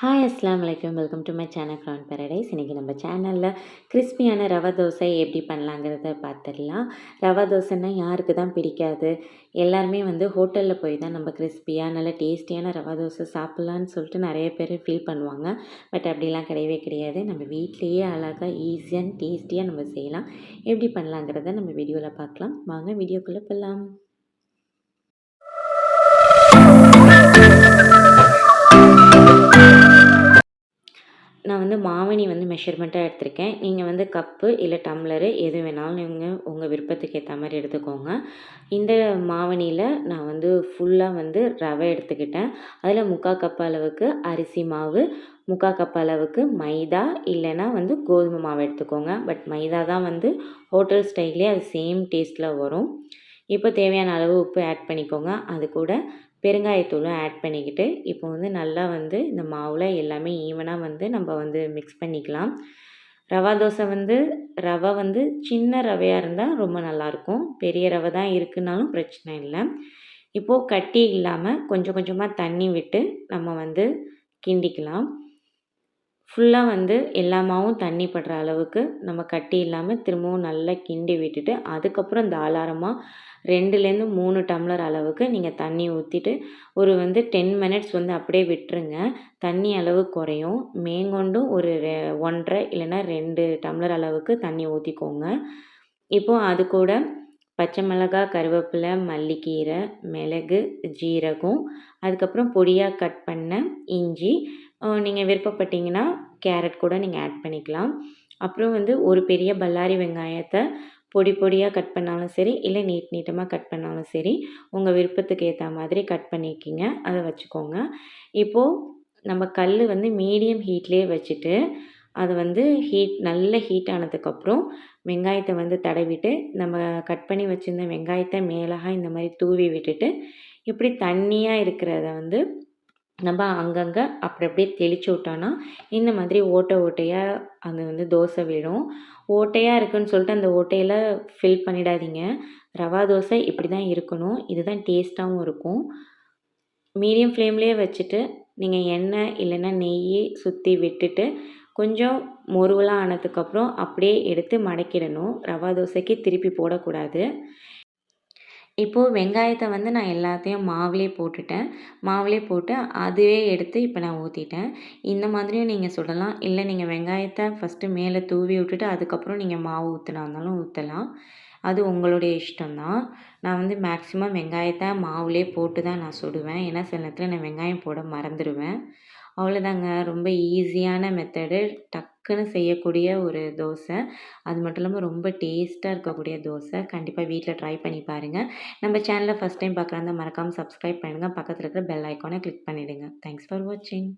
Hi அஸ்லாம் வலைக்கம் welcome to my channel crown paradise இன்றைக்கி நம்ம சேனலில் கிறிஸ்பியான ரவா தோசை எப்படி பண்ணலாங்கிறத பார்த்துடலாம். ரவா தோசைன்னா யாருக்கு தான் பிடிக்காது? எல்லாருமே வந்து ஹோட்டலில் போய் தான் நம்ம கிறிஸ்பியாக நல்ல டேஸ்டியான ரவா தோசை சாப்பிட்லான்னு சொல்லிட்டு நிறைய பேர் ஃபீல் பண்ணுவாங்க. பட் அப்படிலாம் கிடையவே கிடையாது. நம்ம வீட்லேயே அழகாக ஈஸியாக டேஸ்டியாக நம்ம செய்யலாம். எப்படி பண்ணலாங்கிறத நம்ம வீடியோவில் பார்க்கலாம். வாங்க வீடியோக்குள்ளே போகலாம் நான் வந்து மாவணி வந்து மெஷர்மெண்ட்டாக எடுத்திருக்கேன். நீங்கள் வந்து கப்பு இல்லை டம்ளரு எது வேணாலும் நீங்கள் உங்கள் விருப்பத்துக்கு ஏற்ற மாதிரி எடுத்துக்கோங்க. இந்த மாவணியில் நான் வந்து ஃபுல்லாக வந்து ரவை எடுத்துக்கிட்டேன். அதில் முக்கால் கப் அளவுக்கு அரிசி மாவு முக்கால் கப் அளவுக்கு மைதா இல்லைன்னா வந்து கோதுமை மாவு எடுத்துக்கோங்க. பட் மைதா தான் வந்து ஹோட்டல் ஸ்டைல்லே அது சேம் டேஸ்ட்டில் வரும். இப்போ தேவையான அளவு உப்பு ஆட் பண்ணிக்கோங்க. அது கூட பெருங்காயத்தூளும் ஆட் பண்ணிக்கிட்டு இப்போ வந்து நல்லா வந்து இந்த மாவில் எல்லாமே ஈவனாக வந்து நம்ம வந்து மிக்ஸ் பண்ணிக்கலாம். ரவா தோசை வந்து ரவை வந்து சின்ன ரவையாக இருந்தால் ரொம்ப நல்லாயிருக்கும் பெரிய ரவை தான் இருக்குனாலும் பிரச்சனை இல்லை. இப்போது கட்டி இல்லாமல் கொஞ்சம் கொஞ்சமாக தண்ணி விட்டு நம்ம வந்து கிண்டிக்கலாம். ஃபுல்லாக வந்து எல்லா மாவும் தண்ணி படுற அளவுக்கு நம்ம கட்டி இல்லாமல் திரும்பவும் நல்லா கிண்டி விட்டுட்டு அதுக்கப்புறம் தாராளமாக ரெண்டுலேருந்து மூணு டம்ளர் அளவுக்கு நீங்கள் தண்ணி ஊற்றிட்டு ஒரு வந்து டென் மினிட்ஸ் வந்து அப்படியே விட்டுருங்க. தண்ணி அளவு குறையும். மேங்கொண்டும் ஒரு ரெ ஒன்றரை இல்லைன்னா ரெண்டு டம்ளர் அளவுக்கு தண்ணி ஊற்றிக்கோங்க இப்போது அது கூட பச்சை மிளகாய் கருவேப்பிலை மல்லிக்கீரை மிளகு ஜீரகம் அதுக்கப்புறம் பொடியாக கட் பண்ண இஞ்சி நீங்கள் விருப்பப்பட்டீங்கன்னா கேரட் கூட நீங்கள் ஆட் பண்ணிக்கலாம். அப்புறம் வந்து ஒரு பெரிய பல்லாரி வெங்காயத்தை பொடி பொடியாக கட் பண்ணாலும் சரி இல்லை நீட் நீட்டமாக கட் பண்ணாலும் சரி உங்கள் விருப்பத்துக்கு ஏற்ற மாதிரி கட் பண்ணிக்கிங்க அதை வச்சுக்கோங்க. இப்போது நம்ம கல் வந்து மீடியம் ஹீட்லேயே வச்சுட்டு அது வந்து ஹீட் நல்ல ஹீட் ஆனதுக்கப்புறம் வெங்காயத்தை வந்து தடவிட்டு நம்ம கட் பண்ணி வச்சுருந்த வெங்காயத்தை மேலாக இந்த மாதிரி தூவி விட்டுட்டு இப்படி தண்ணியாக இருக்கிறத வந்து நம்ம அங்கங்கே அப்படி அப்படியே தெளித்து விட்டோன்னா இந்த மாதிரி ஓட்டை ஓட்டையாக அது வந்து தோசை விழும். ஓட்டையாக இருக்குதுன்னு சொல்லிட்டு அந்த ஓட்டையில் ஃபில் பண்ணிடாதீங்க. ரவா தோசை இப்படி தான் இருக்கணும். இதுதான் டேஸ்ட்டாகவும் இருக்கும். மீடியம் ஃப்ளேம்லேயே வச்சுட்டு நீங்கள் எண்ணெய் இல்லைன்னா நெய் சுற்றி விட்டுட்டு கொஞ்சம் முருவலாக ஆனதுக்கப்புறம் அப்படியே எடுத்து மடக்கிடணும். ரவா தோசைக்கு திருப்பி போடக்கூடாது. இப்போது வெங்காயத்தை வந்து நான் எல்லாத்தையும் மாவுலேயே போட்டுட்டேன். மாவுலேயே போட்டு அதுவே எடுத்து இப்போ நான் ஊற்றிட்டேன் இந்த மாதிரியும் நீங்கள் சுடலாம் இல்லை நீங்கள் வெங்காயத்தை ஃபஸ்ட்டு மேலே தூவி விட்டுட்டு அதுக்கப்புறம் நீங்கள் மாவு ஊற்றினா இருந்தாலும் ஊற்றலாம் அது உங்களுடைய இஷ்டம்தான். நான் வந்து மேக்ஸிமம் வெங்காயத்தை மாவுலேயே போட்டு தான் நான் சுடுவேன். ஏன்னா சில நேரத்தில் நான் வெங்காயம் போட மறந்துடுவேன். அவ்வளோதாங்க. ரொம்ப ஈஸியான மெத்தடு டக்குன்னு செய்யக்கூடிய ஒரு தோசை. அது மட்டும் இல்லாமல் ரொம்ப டேஸ்ட்டாக இருக்கக்கூடிய தோசை. கண்டிப்பாக வீட்டில் ட்ரை பண்ணி பாருங்கள் நம்ம சேனலை ஃபஸ்ட் டைம் பார்க்குறாங்க மறக்காமல் சப்ஸ்கிரைப் பண்ணுங்கள் பக்கத்தில் இருக்கிற பெல் ஐக்கானை கிளிக் பண்ணிவிடுங்க தேங்க்ஸ் ஃபார் வாட்சிங்